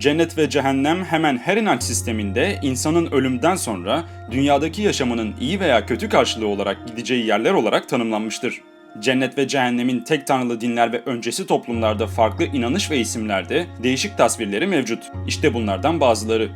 Cennet ve cehennem hemen her inanç sisteminde insanın ölümden sonra dünyadaki yaşamının iyi veya kötü karşılığı olarak gideceği yerler olarak tanımlanmıştır. Cennet ve cehennemin tek tanrılı dinler ve öncesi toplumlarda farklı inanış ve isimlerde değişik tasvirleri mevcut. İşte bunlardan bazıları.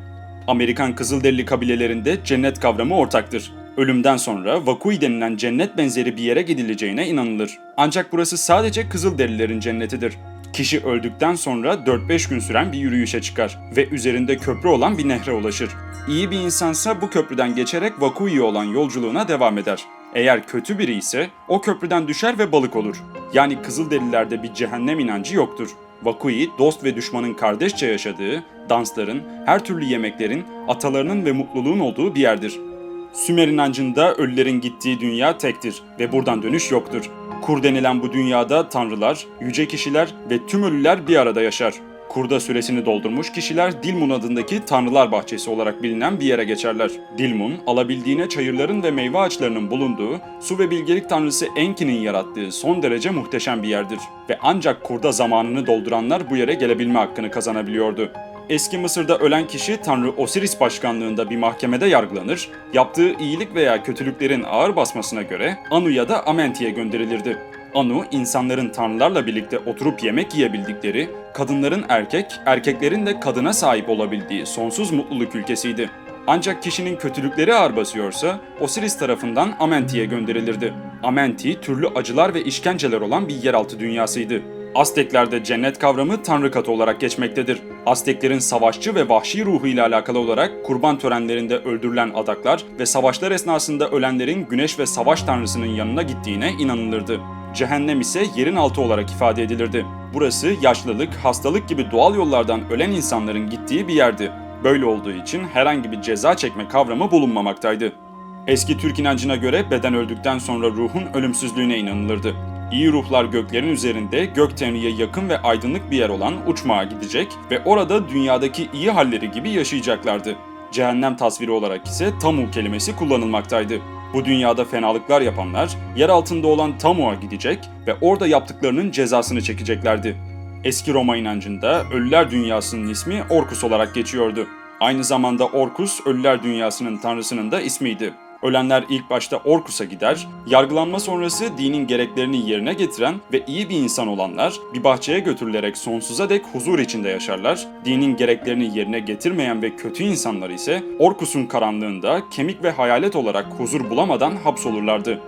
Amerikan Kızılderili kabilelerinde cennet kavramı ortaktır. Ölümden sonra Vakui denilen cennet benzeri bir yere gidileceğine inanılır. Ancak burası sadece Kızılderililerin cennetidir. Kişi öldükten sonra 4-5 gün süren bir yürüyüşe çıkar ve üzerinde köprü olan bir nehre ulaşır. İyi bir insansa bu köprüden geçerek Vakui'ye olan yolculuğuna devam eder. Eğer kötü biri ise o köprüden düşer ve balık olur. Yani Kızılderililerde bir cehennem inancı yoktur. Vakui, dost ve düşmanın kardeşçe yaşadığı, dansların, her türlü yemeklerin, atalarının ve mutluluğun olduğu bir yerdir. Sümer inancında ölülerin gittiği dünya tektir ve buradan dönüş yoktur. Kur denilen bu dünyada tanrılar, yüce kişiler ve tüm ölüler bir arada yaşar. Kurda süresini doldurmuş kişiler Dilmun adındaki Tanrılar Bahçesi olarak bilinen bir yere geçerler. Dilmun, alabildiğine çayırların ve meyve ağaçlarının bulunduğu, su ve bilgelik tanrısı Enki'nin yarattığı son derece muhteşem bir yerdir. Ve ancak kurda zamanını dolduranlar bu yere gelebilme hakkını kazanabiliyordu. Eski Mısır'da ölen kişi Tanrı Osiris başkanlığında bir mahkemede yargılanır, yaptığı iyilik veya kötülüklerin ağır basmasına göre Anu ya da Amenti'ye gönderilirdi. Anu, insanların tanrılarla birlikte oturup yemek yiyebildikleri, kadınların erkek, erkeklerin de kadına sahip olabildiği sonsuz mutluluk ülkesiydi. Ancak kişinin kötülükleri ağır basıyorsa Osiris tarafından Amenti'ye gönderilirdi. Amenti, türlü acılar ve işkenceler olan bir yeraltı dünyasıydı. Azteklerde cennet kavramı tanrı katı olarak geçmektedir. Azteklerin savaşçı ve vahşi ruhu ile alakalı olarak kurban törenlerinde öldürülen adaklar ve savaşlar esnasında ölenlerin güneş ve savaş tanrısının yanına gittiğine inanılırdı. Cehennem ise yerin altı olarak ifade edilirdi. Burası yaşlılık, hastalık gibi doğal yollardan ölen insanların gittiği bir yerdi. Böyle olduğu için herhangi bir ceza çekme kavramı bulunmamaktaydı. Eski Türk inancına göre beden öldükten sonra ruhun ölümsüzlüğüne inanılırdı. İyi ruhlar göklerin üzerinde gök tanrıya yakın ve aydınlık bir yer olan uçmağa gidecek ve orada dünyadaki iyi halleri gibi yaşayacaklardı. Cehennem tasviri olarak ise tamu kelimesi kullanılmaktaydı. Bu dünyada fenalıklar yapanlar yer altında olan tamuğa gidecek ve orada yaptıklarının cezasını çekeceklerdi. Eski Roma inancında ölüler dünyasının ismi Orkus olarak geçiyordu. Aynı zamanda Orkus ölüler dünyasının tanrısının da ismiydi. Ölenler ilk başta Orkus'a gider, yargılanma sonrası dinin gereklerini yerine getiren ve iyi bir insan olanlar bir bahçeye götürülerek sonsuza dek huzur içinde yaşarlar. Dinin gereklerini yerine getirmeyen ve kötü insanlar ise Orkus'un karanlığında kemik ve hayalet olarak huzur bulamadan hapsolurlardı.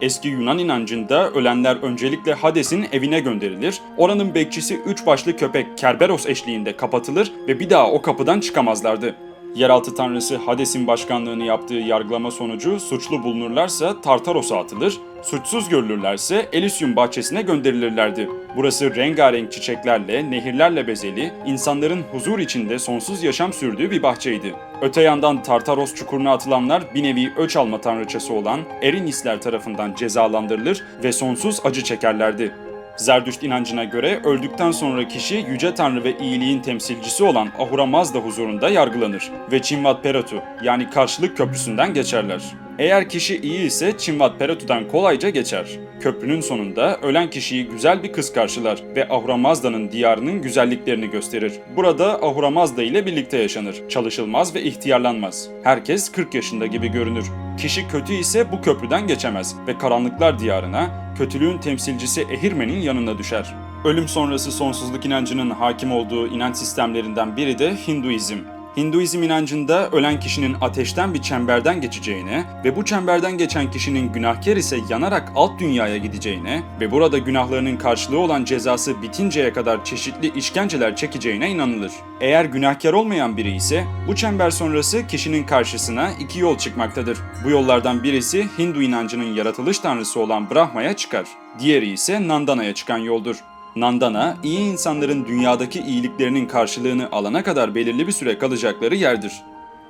Eski Yunan inancında ölenler öncelikle Hades'in evine gönderilir, oranın bekçisi üç başlı köpek Kerberos eşliğinde kapatılır ve bir daha o kapıdan çıkamazlardı. Yeraltı tanrısı Hades'in başkanlığını yaptığı yargılama sonucu suçlu bulunurlarsa Tartaros'a atılır, suçsuz görülürlerse Elysium bahçesine gönderilirlerdi. Burası rengarenk çiçeklerle, nehirlerle bezeli, insanların huzur içinde sonsuz yaşam sürdüğü bir bahçeydi. Öte yandan Tartaros çukuruna atılanlar bir nevi öç alma tanrıçası olan Erinisler tarafından cezalandırılır ve sonsuz acı çekerlerdi. Zerdüşt inancına göre öldükten sonra kişi yüce tanrı ve iyiliğin temsilcisi olan Ahura Mazda huzurunda yargılanır ve Çinvat Peratu yani karşılık köprüsünden geçerler. Eğer kişi iyi ise Çinvat Peratu'dan kolayca geçer. Köprünün sonunda ölen kişiyi güzel bir kız karşılar ve Ahura Mazda'nın diyarının güzelliklerini gösterir. Burada Ahura Mazda ile birlikte yaşanır. Çalışılmaz ve ihtiyarlanmaz. Herkes 40 yaşında gibi görünür. Kişi kötü ise bu köprüden geçemez ve karanlıklar diyarına kötülüğün temsilcisi Ehirmen'in yanına düşer. Ölüm sonrası sonsuzluk inancının hakim olduğu inanç sistemlerinden biri de Hinduizm. Hinduizm inancında ölen kişinin ateşten bir çemberden geçeceğine ve bu çemberden geçen kişinin günahkar ise yanarak alt dünyaya gideceğine ve burada günahlarının karşılığı olan cezası bitinceye kadar çeşitli işkenceler çekeceğine inanılır. Eğer günahkar olmayan biri ise bu çember sonrası kişinin karşısına iki yol çıkmaktadır. Bu yollardan birisi Hindu inancının yaratılış tanrısı olan Brahma'ya çıkar. Diğeri ise Nandana'ya çıkan yoldur. Nandana, iyi insanların dünyadaki iyiliklerinin karşılığını alana kadar belirli bir süre kalacakları yerdir.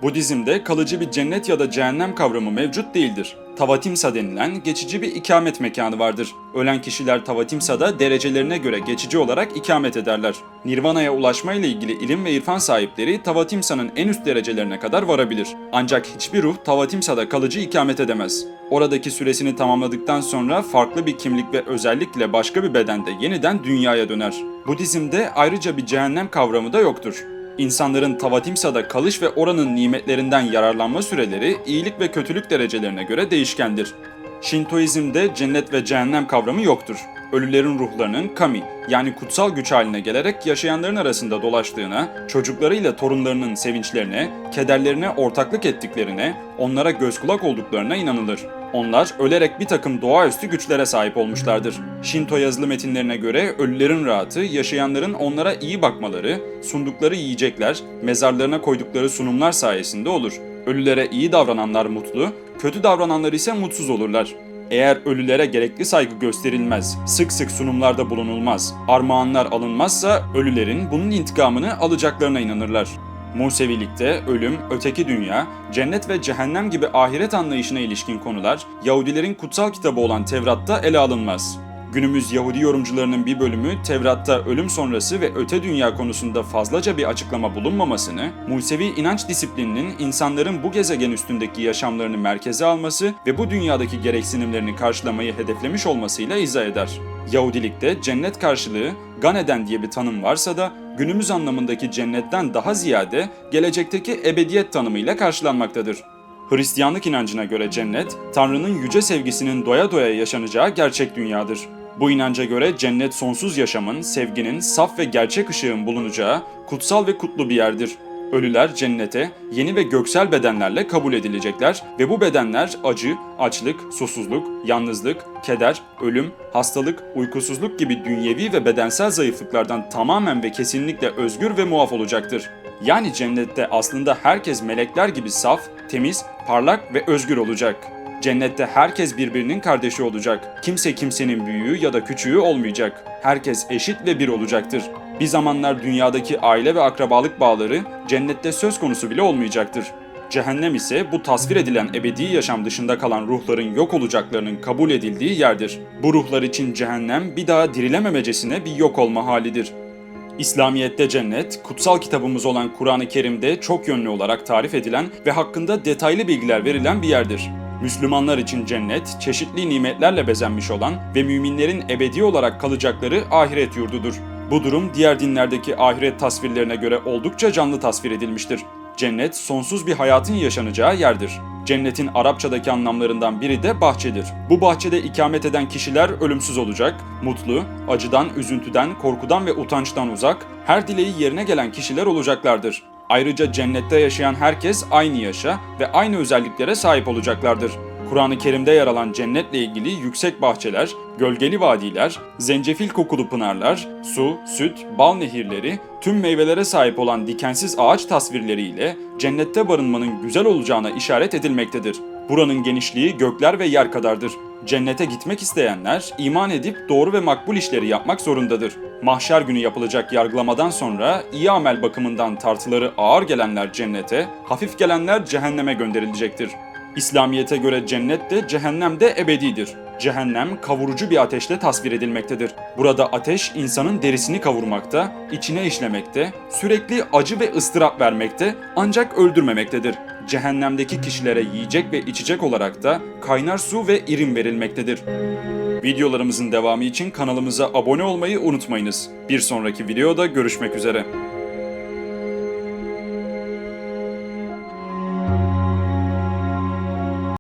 Budizm'de kalıcı bir cennet ya da cehennem kavramı mevcut değildir. Tavatimsa denilen geçici bir ikamet mekanı vardır. Ölen kişiler Tavatimsa'da derecelerine göre geçici olarak ikamet ederler. Nirvana'ya ulaşma ile ilgili ilim ve irfan sahipleri Tavatimsa'nın en üst derecelerine kadar varabilir. Ancak hiçbir ruh Tavatimsa'da kalıcı ikamet edemez. Oradaki süresini tamamladıktan sonra farklı bir kimlik ve özellikle başka bir bedende yeniden dünyaya döner. Budizm'de ayrıca bir cehennem kavramı da yoktur. İnsanların Tavatimsa'da kalış ve oranın nimetlerinden yararlanma süreleri iyilik ve kötülük derecelerine göre değişkendir. Şintoizmde cennet ve cehennem kavramı yoktur. Ölülerin ruhlarının kami yani kutsal güç haline gelerek yaşayanların arasında dolaştığına, çocuklarıyla torunlarının sevinçlerine, kederlerine ortaklık ettiklerine, onlara göz kulak olduklarına inanılır. Onlar ölerek bir takım doğaüstü güçlere sahip olmuşlardır. Şinto yazılı metinlerine göre ölülerin rahatı, yaşayanların onlara iyi bakmaları, sundukları yiyecekler, mezarlarına koydukları sunumlar sayesinde olur. Ölülere iyi davrananlar mutlu, kötü davrananlar ise mutsuz olurlar. Eğer ölülere gerekli saygı gösterilmez, sık sık sunumlarda bulunulmaz, armağanlar alınmazsa ölülerin bunun intikamını alacaklarına inanırlar. Musevilikte ölüm, öteki dünya, cennet ve cehennem gibi ahiret anlayışına ilişkin konular Yahudilerin kutsal kitabı olan Tevrat'ta ele alınmaz. Günümüz Yahudi yorumcularının bir bölümü Tevrat'ta ölüm sonrası ve öte dünya konusunda fazlaca bir açıklama bulunmamasını, Musevi inanç disiplininin insanların bu gezegen üstündeki yaşamlarını merkeze alması ve bu dünyadaki gereksinimlerini karşılamayı hedeflemiş olmasıyla izah eder. Yahudilikte cennet karşılığı Ganeden diye bir tanım varsa da günümüz anlamındaki cennetten daha ziyade gelecekteki ebediyet tanımıyla karşılanmaktadır. Hristiyanlık inancına göre cennet, Tanrı'nın yüce sevgisinin doya doya yaşanacağı gerçek dünyadır. Bu inanca göre cennet sonsuz yaşamın, sevginin, saf ve gerçek ışığın bulunacağı kutsal ve kutlu bir yerdir. Ölüler cennete yeni ve göksel bedenlerle kabul edilecekler ve bu bedenler acı, açlık, susuzluk, yalnızlık, keder, ölüm, hastalık, uykusuzluk gibi dünyevi ve bedensel zayıflıklardan tamamen ve kesinlikle özgür ve muaf olacaktır. Yani cennette aslında herkes melekler gibi saf, temiz, parlak ve özgür olacak. Cennette herkes birbirinin kardeşi olacak. Kimse kimsenin büyüğü ya da küçüğü olmayacak. Herkes eşit ve bir olacaktır. Bir zamanlar dünyadaki aile ve akrabalık bağları cennette söz konusu bile olmayacaktır. Cehennem ise bu tasvir edilen ebedi yaşam dışında kalan ruhların yok olacaklarının kabul edildiği yerdir. Bu ruhlar için cehennem bir daha dirilememecesine bir yok olma halidir. İslamiyet'te cennet, kutsal kitabımız olan Kur'an-ı Kerim'de çok yönlü olarak tarif edilen ve hakkında detaylı bilgiler verilen bir yerdir. Müslümanlar için cennet, çeşitli nimetlerle bezenmiş olan ve müminlerin ebedi olarak kalacakları ahiret yurdudur. Bu durum diğer dinlerdeki ahiret tasvirlerine göre oldukça canlı tasvir edilmiştir. Cennet, sonsuz bir hayatın yaşanacağı yerdir. Cennetin Arapçadaki anlamlarından biri de bahçedir. Bu bahçede ikamet eden kişiler ölümsüz olacak, mutlu, acıdan, üzüntüden, korkudan ve utançtan uzak, her dileği yerine gelen kişiler olacaklardır. Ayrıca cennette yaşayan herkes aynı yaşa ve aynı özelliklere sahip olacaklardır. Kur'an-ı Kerim'de yer alan cennetle ilgili yüksek bahçeler, gölgeli vadiler, zencefil kokulu pınarlar, su, süt, bal nehirleri, tüm meyvelere sahip olan dikensiz ağaç tasvirleriyle cennette barınmanın güzel olacağına işaret edilmektedir. Buranın genişliği gökler ve yer kadardır. Cennete gitmek isteyenler iman edip doğru ve makbul işleri yapmak zorundadır. Mahşer günü yapılacak yargılamadan sonra iyi amel bakımından tartıları ağır gelenler cennete, hafif gelenler cehenneme gönderilecektir. İslamiyete göre cennet de cehennem de ebedidir. Cehennem kavurucu bir ateşle tasvir edilmektedir. Burada ateş insanın derisini kavurmakta, içine işlemekte, sürekli acı ve ıstırap vermekte ancak öldürmemektedir. Cehennemdeki kişilere yiyecek ve içecek olarak da kaynar su ve irin verilmektedir. Videolarımızın devamı için kanalımıza abone olmayı unutmayınız. Bir sonraki videoda görüşmek üzere.